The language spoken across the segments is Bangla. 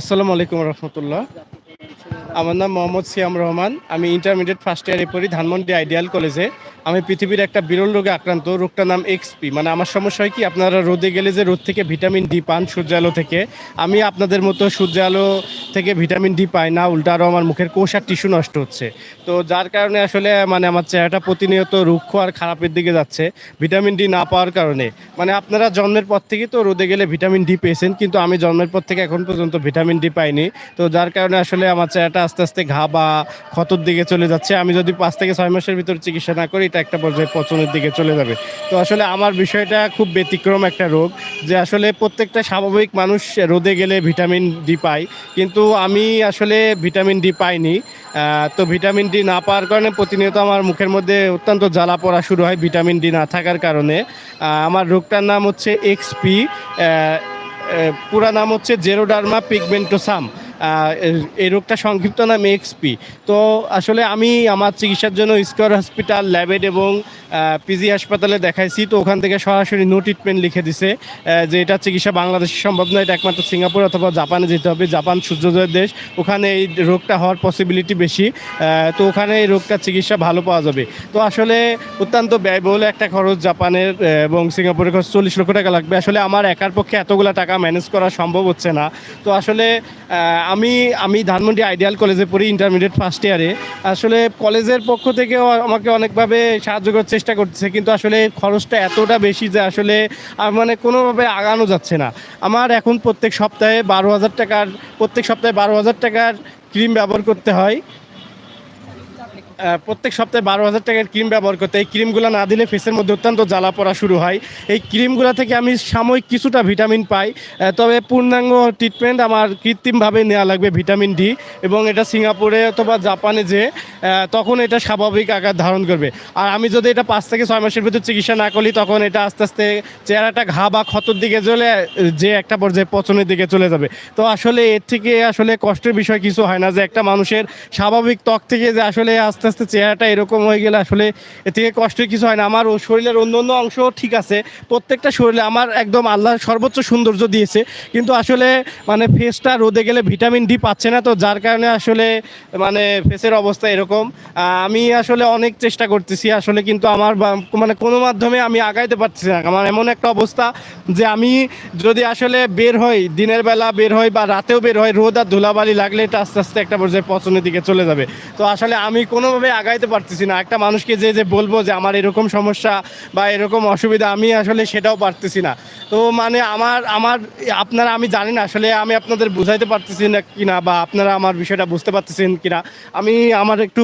আসসালামু আলাইকুম রহমতুল্লাহ। আমার নাম মোহাম্মদ সিয়াম রহমান। আমি ইন্টারমিডিয়েট ফার্স্ট ইয়ারে পড়ি ধানমন্ডি আইডিয়াল কলেজে আমি পৃথিবীর একটা বিরল রোগে আক্রান্ত, রোগটার নাম এক্সপি মানে আমার সমস্যা হয় কি, আপনারা রোদে গেলে যে রোদ থেকে ভিটামিন ডি পান সূর্য আলো থেকে, আমি আপনাদের মতো সূর্য আলো থেকে ভিটামিন ডি পাই না, উল্টা আরও আমার মুখের কোষ আর টিস্যু নষ্ট হচ্ছে। তো যার কারণে আসলে মানে আমার চেহারাটা প্রতিনিয়ত রুক্ষ আর খারাপের দিকে যাচ্ছে, ভিটামিন ডি না পাওয়ার কারণে। মানে আপনারা জন্মের পর থেকে তো রোদে গেলে ভিটামিন ডি পেয়েছেন, কিন্তু আমি জন্মের পর থেকে এখন পর্যন্ত ভিটামিন ডি পাইনি। তো যার কারণে আসলে আমার চেহারাটা আস্তে আস্তে ঘা বা ক্ষতর দিকে চলে যাচ্ছে। আমি যদি পাঁচ থেকে ছয় মাসের ভিতর চিকিৎসা না করি এটা একটা পর্যায়ে পচনের দিকে চলে যাবে। তো আসলে আমার বিষয়টা খুব ব্যতিক্রম একটা রোগ, যে আসলে প্রত্যেকটা স্বাভাবিক মানুষ রোদে গেলে ভিটামিন ডি পায়। কিন্তু আমি আসলে ভিটামিন ডি পাইনি। তো ভিটামিন ডি না পাওয়ার কারণে প্রতিনিয়ত আমার মুখের মধ্যে অত্যন্ত জ্বালা পড়া শুরু হয় ভিটামিন ডি না থাকার কারণে। আমার রোগটার নাম হচ্ছে এক্সপি পুরা নাম হচ্ছে জেরোডার্মা পিগমেন্টোসাম এই রোগটা সংক্ষিপ্ত নাম এক্সপি তো আসলে আমি আমার চিকিৎসার জন্য স্কোয়ার হসপিটাল ল্যাবেড এবং পিজি হাসপাতালে দেখাইছি। তো ওখান থেকে সরাসরি নো ট্রিটমেন্ট লিখে দিছে যে এটা চিকিৎসা বাংলাদেশে সম্ভব নয়, এটা একমাত্র সিঙ্গাপুর অথবা জাপানে যেতে হবে। জাপান সূর্যোদয়ের দেশ, ওখানে এই রোগটা হওয়ার পসিবিলিটি বেশি তো ওখানে এই রোগটার চিকিৎসা ভালো পাওয়া যাবে। তো আসলে অত্যন্ত ব্যয়বহুল একটা খরচ জাপানের এবং সিঙ্গাপুরের খরচ চল্লিশ লক্ষ টাকা লাগবে। আসলে আমার একার পক্ষে এতগুলো টাকা ম্যানেজ করা সম্ভব হচ্ছে না। তো আসলে আমি আমি ধানমন্ডি আইডিয়াল কলেজে পড়ি ইন্টারমিডিয়েট ফার্স্ট ইয়ারে আসলে কলেজের পক্ষ থেকেও আমাকে অনেকভাবে সাহায্য করার চেষ্টা করতেছে, কিন্তু আসলে খরচটা এতটা বেশি যে আসলে মানে কোনোভাবে আগানো যাচ্ছে না। আমার এখন প্রত্যেক সপ্তাহে বারো হাজার টাকার, প্রত্যেক সপ্তাহে বারো হাজার টাকার ক্রিম ব্যবহার করতে হয়। প্রত্যেক সপ্তাহে বারো হাজার টাকার ক্রিম ব্যবহার করতে এই ক্রিমগুলো না দিলে ফেসের মধ্যে অত্যন্ত জ্বালা পড়া শুরু হয়। এই ক্রিমগুলো থেকে আমি সাময়িক কিছুটা ভিটামিন পাই। তবে পূর্ণাঙ্গ ট্রিটমেন্ট আমার কৃত্রিমভাবে নেওয়া লাগবে ভিটামিন ডি এবং এটা সিঙ্গাপুরে অথবা জাপানে যে তখন এটা স্বাভাবিক আকার ধারণ করবে। আর আমি যদি এটা পাঁচ থেকে ছয় মাসের ভিতরে চিকিৎসা না করি, তখন এটা আস্তে আস্তে চেহারাটা ঘা বা ক্ষতর দিকে চলে, যে একটা পর্যায়ে পচনের দিকে চলে যাবে। তো আসলে এর থেকে আসলে কষ্টের বিষয় কিছু হয় না যে একটা মানুষের স্বাভাবিক ত্বক থেকে যে আসলে আস্তে আস্তে আস্তে চেহারাটা এরকম হয়ে গেলে আসলে এ থেকে কষ্টের কিছু হয় না। আমার শরীরের অন্য অন্য অংশ ঠিক আছে। প্রত্যেকটা শরীরে আমার একদম আল্লাহ সর্বোচ্চ সৌন্দর্য দিয়েছে। কিন্তু আসলে মানে ফেসটা রোদে গেলে ভিটামিন ডি পাচ্ছে না তো, যার কারণে আসলে মানে ফেসের অবস্থা এরকম। আমি আসলে অনেক চেষ্টা করতেছি আসলে, কিন্তু আমার মানে কোনো মাধ্যমে আমি আগাইতে পারতেছি না। আমার এমন একটা অবস্থা যে আমি যদি আসলে বের হই, দিনের বেলা বের হই বা রাতেও বের হই, রোদ আর ধুলাবালি লাগলে এটা আস্তে আস্তে একটা পর্যায়ে পচনের দিকে চলে যাবে। তো আসলে আমি কোনোভাবে আগাইতে পারতেছি না। একটা মানুষকে যে যে বলব যে আমার এরকম সমস্যা বা এরকম অসুবিধা, আমি আসলে সেটাও পারতেছি না। তো মানে আমার আমার, আপনারা আমি জানি না আসলে আমি আপনাদের বুঝাইতে পারতেছি না কিনা বা আপনারা আমার বিষয়টা বুঝতে পারতেছেন কিনা আমি, আমার একটু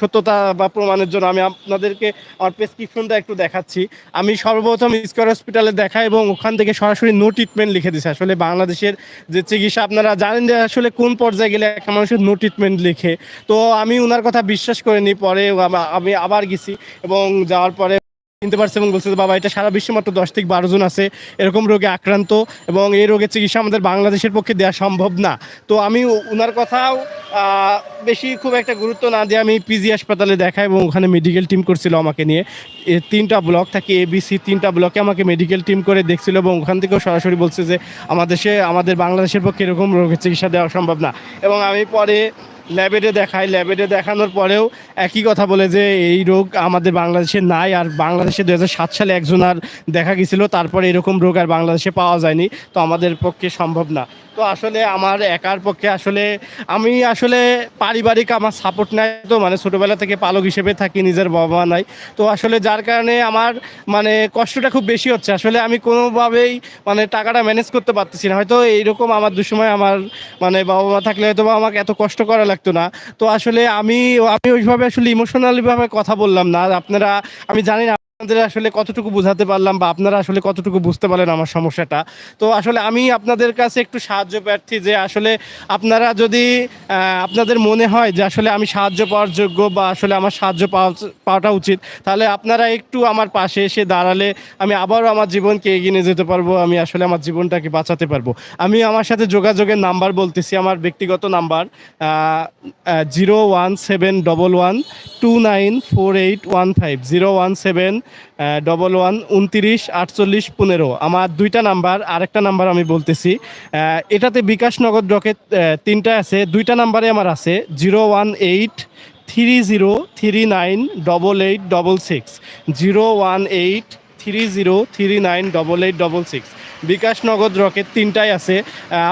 সত্যতা বা প্রমাণের জন্য আমি আপনাদেরকে আমার প্রেসক্রিপশনটা একটু দেখাচ্ছি। আমি সর্বপ্রথম স্কোয়ার হসপিটালে দেখা এবং ওখান থেকে সরাসরি নো ট্রিটমেন্ট লিখে দিছে। আসলে বাংলাদেশের যে চিকিৎসা, আপনারা জানেন যে আসলে কোন পর্যায়ে গেলে একটা মানুষের নো ট্রিটমেন্ট লিখে। তো আমি ওনার কথা বিশ্বাস করিনি, পরে আমি আবার গেছি এবং যাওয়ার পরে চিনতে পারছে এবং বলছে বাবা, এটা সারা বিশ্বে মাত্র দশ থেকে বারো জন আছে, এরকম রোগে আক্রান্ত এবং এই রোগের চিকিৎসা আমাদের বাংলাদেশের পক্ষে দেওয়া সম্ভব না। তো আমি ওনার কথাও বেশি খুব একটা গুরুত্ব না দিয়ে আমি পিজি হাসপাতালে দেখাই এবং ওখানে মেডিকেল টিম করছিল আমাকে নিয়ে। তিনটা ব্লক থাকে এবিসি তিনটা ব্লকে আমাকে মেডিকেল টিম করে দেখছিল এবং ওখান থেকেও সরাসরি বলছে যে, আমাদের আমাদের বাংলাদেশের পক্ষে এরকম রোগের চিকিৎসা দেওয়া সম্ভব না। এবং আমি পরে ল্যাবেটে দেখায়। ল্যাবেটে দেখানোর পরেও একই কথা বলে যে, এই রোগ আমাদের বাংলাদেশে নাই আর বাংলাদেশে দু হাজার সাত সালে একজন আর দেখা গেছিল তারপরে এরকম রোগ আর বাংলাদেশে পাওয়া যায়নি। তো আমাদের পক্ষে সম্ভব না। তো আসলে আমার একার পক্ষে আসলে আমি আসলে পারিবারিক আমার সাপোর্ট নাই তো মানে ছোটোবেলা থেকে পালক হিসেবে থাকি, নিজের বাবা মা নাই। তো আসলে যার কারণে আমার মানে কষ্টটা খুব বেশি হচ্ছে। আসলে আমি কোনোভাবেই মানে টাকাটা ম্যানেজ করতে পারতেছি না। হয়তো এইরকম আমার দুসময় আমার মানে বাবা মা থাকলে হয়তো আমাকে এত কষ্ট করা লাগতো না। তো আসলে আমি আমি ওইভাবে আসলে ইমোশনালি ভাবে কথা বললাম না। আপনারা, আমি জানি না আপনাদের আসলে কতটুকু বোঝাতে পারলাম বা আপনারা আসলে কতটুকু বুঝতে পারলেন আমার সমস্যাটা? তো আসলে আমি আপনাদের কাছে একটু সাহায্য প্রার্থী যে আসলে আপনারা যদি আপনাদের মনে হয় যে আসলে আমি সাহায্য পাওয়ার যোগ্য বা আসলে আমার সাহায্য পাওয়া, পাওয়াটা উচিত, তাহলে আপনারা একটু আমার পাশে এসে দাঁড়ালে আমি আবারও আমার জীবনকে এগিয়ে নিয়ে যেতে পারব, আমি আসলে আমার জীবনটাকে বাঁচাতে পারব। আমি আমার সাথে যোগাযোগের নাম্বার বলতেছি, আমার ব্যক্তিগত number zero one seven double one two nine four eight one five, zero one seven double one উনত্রিশ, আটচল্লিশ, পনেরো। আমার দুইটা নাম্বার, আরেকটা নাম্বার আমি বলতেছি। এটাতে বিকাশ নগদ রকেট তিনটা আছে। দুইটা নাম্বারে আমার আছে zero one eight three zero three nine double eight double six zero one eight three zero three nine double eight double six bKash Nagad Rocket তিনটাই আছে।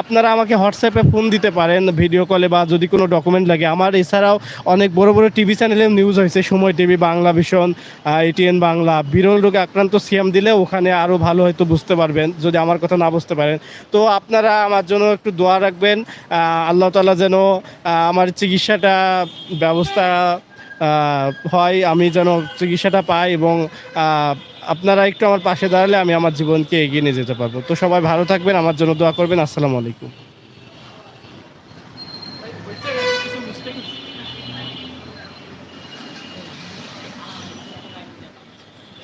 আপনারা আমাকে হোয়াটসঅ্যাপে ফোন দিতে পারেন ভিডিও কলে বা যদি কোনো ডকুমেন্ট লাগে। আমার এছাড়াও অনেক বড় বড় টিভি চ্যানেলে নিউজ হয়েছে, সময় টিভি বাংলা ভীষণ এটিএন বাংলা, বিরল রোগে আক্রান্ত সিএম দিলে ওখানে আরও ভালো হয়তো বুঝতে পারবেন, যদি আমার কথা না বুঝতে পারেন। তো আপনারা আমার জন্য একটু দোয়া রাখবেন আল্লাহ তালা যেন আমার চিকিৎসাটা ব্যবস্থা হয়, আমি যেন চিকিৎসাটা পাই এবং আপনারা একটু আমার পাশে দাঁড়ালে আমি আমার জীবনকে এগিয়ে নিয়ে যেতে পারব। তো সবাই ভালো থাকবেন, আমার জন্য দোয়া করবেন। আসসালামু আলাইকুম।